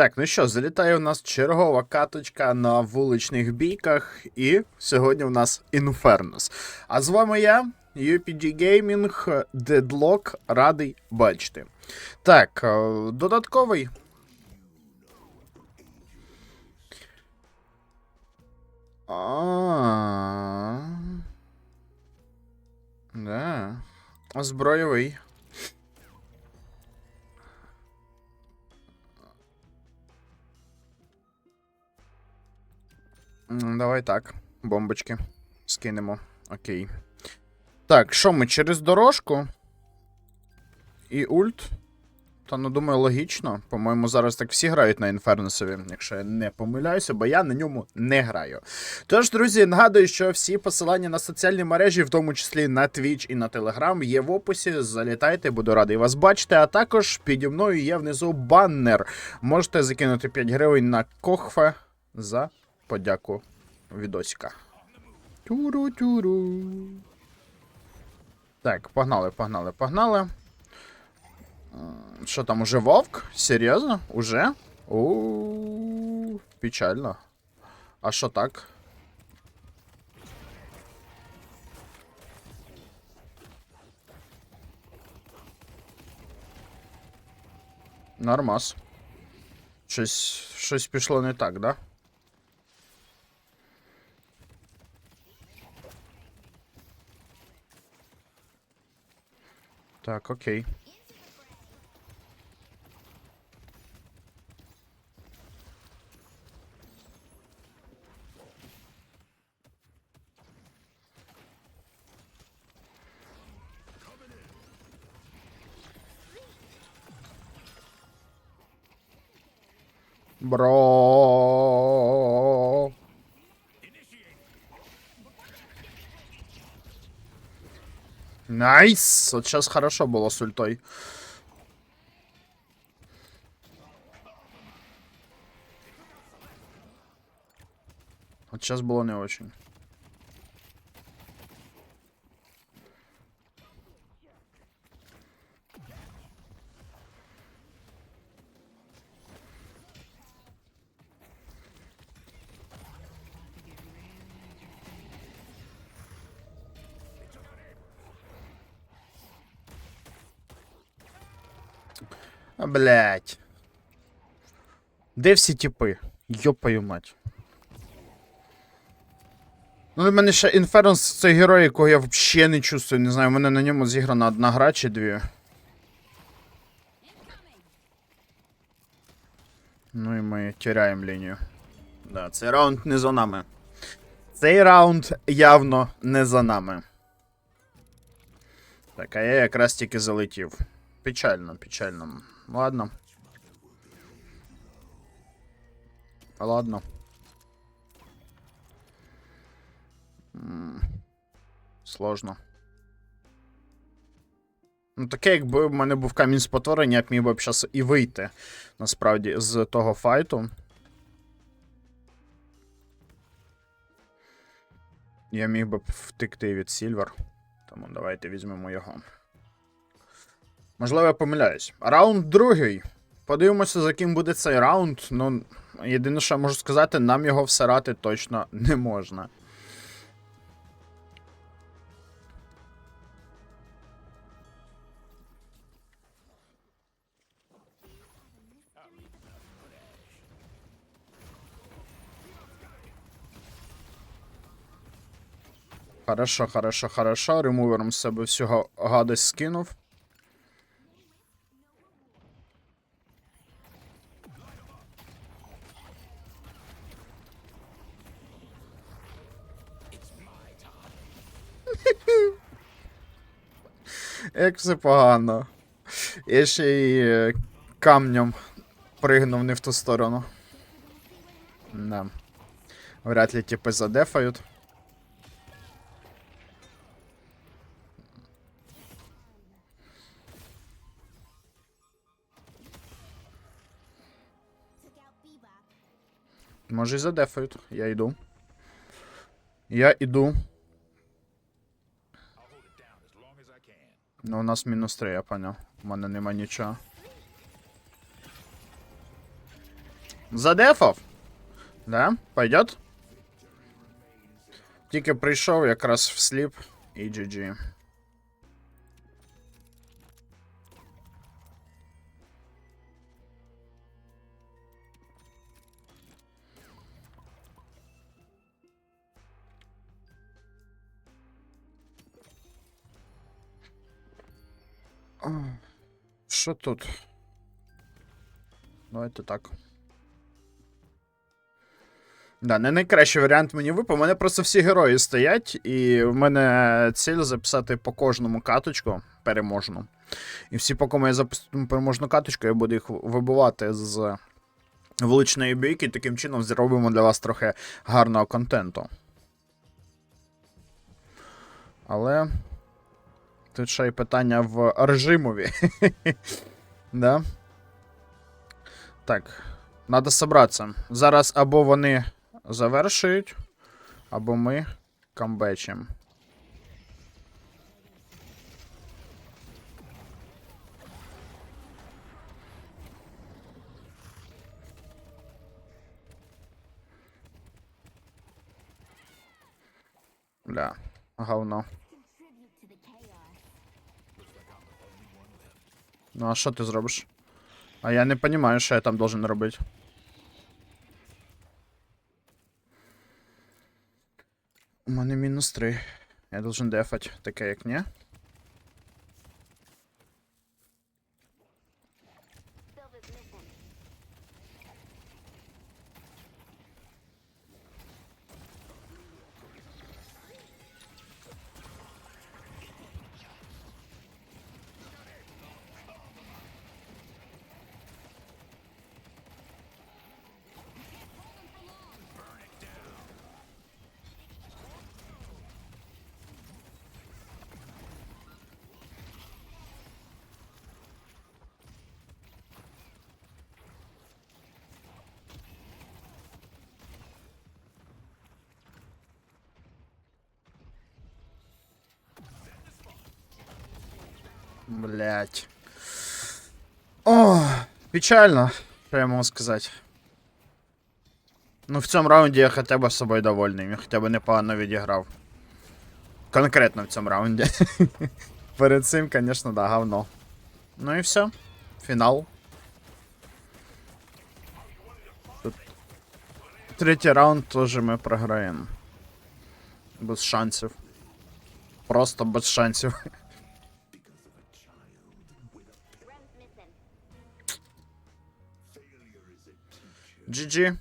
Так, ну що, залітає у нас чергова каточка на вуличних бійках, і сьогодні у нас Інфернус. А з вами я, UPG Gaming, Deadlock, радий бачити. Так, е, додатковий. Да. Озброєвий. Давай так. Бомбочки. Скинемо. Окей. Так, що ми через дорожку? І ульт. Та ну думаю, логічно. По-моєму, зараз так всі грають на Інфернусові, якщо я не помиляюся, бо я на ньому не граю. Тож, друзі, нагадую, що всі посилання на соціальні мережі, в тому числі на Twitch і на Telegram, є в описі. Залітайте, буду радий вас бачити. А також піді мною є внизу баннер. Можете закинути 5 гривень на Кохфе за подяку відосика. Тюру-тюру. Так, погнали, погнали, погнали. Що там, уже вовк? Серйозно? Уже? У печально. А що так? Нормас. Щось, щось пішло не так, да? Так, окей. Бро. Найс! Вот сейчас хорошо было с ультой. Вот сейчас было не очень. А, блядь. Де всі тіпи? Йопаю мать. Ну, у мене ще Інфернс це герой, якого я взагалі не чувствую. Не знаю, у мене на ньому зіграна одна гра чи дві. Ну і ми тіряємо лінію. Да, цей раунд не за нами. Цей раунд явно не за нами. Так, а я якраз тільки залетів. Печально, печально. Ладно. Ладно. Сложно. Ну, таке, якби в мене був камінь спотворення, я б міг би зараз і вийти, насправді, з того файту. Я міг би втекти від Сільвер. Тому давайте візьмемо його. Можливо, я помиляюсь. Раунд другий. Подивимося, за ким буде цей раунд. Ну, єдине, що я можу сказати, нам його всирати точно не можна. Хорошо, хорошо, хорошо. Ремувером з себе всього гадость скинув. Як все погано. Я ще й е, камнем пригнув не в ту сторону. Да. Вряд ли типи задефають. Може і задефають. Я йду. Я іду. Ну, у нас мінус 3, я поняв. У мене нема нічого. Задефав? Да? Пойдет? Тільки прийшов якраз в сліп і GG. Що тут? Давайте так. Да, не найкращий варіант мені випав. У мене просто всі герої стоять, і в мене ціль записати по кожному каточку переможну. І всі, поки я запустимо переможну каточку, я буду їх вибивати з величної бійки, таким чином зробимо для вас трохи гарного контенту. Але. Тут ще й питання в режимові. да? Так. Надо собратися. Зараз або вони завершують, або ми камбечимо. Бля, говно. Ну, а що ти зробиш? А я не розумію, що я там должен робити. У мене мінус 3. Я должен дефать, таке як ні. Блять. О, печально, я можу сказати. Ну, в цьому раунді я хоча б собою довольний, я хоча б непогано відіграв. Конкретно в цьому раунді. Перед цим, звісно, да, говно. Ну і все. Фінал. Тут... Третій раунд теж ми програємо. Без шансів. Просто без шансів. GG.